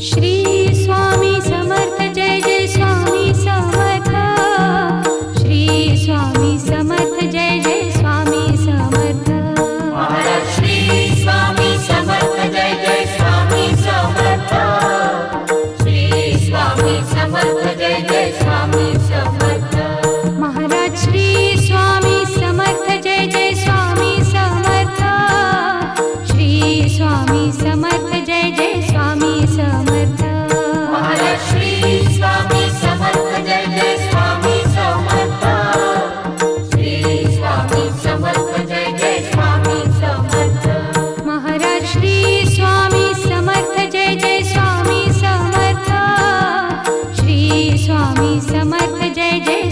Shri Swami Samarth Jai Jai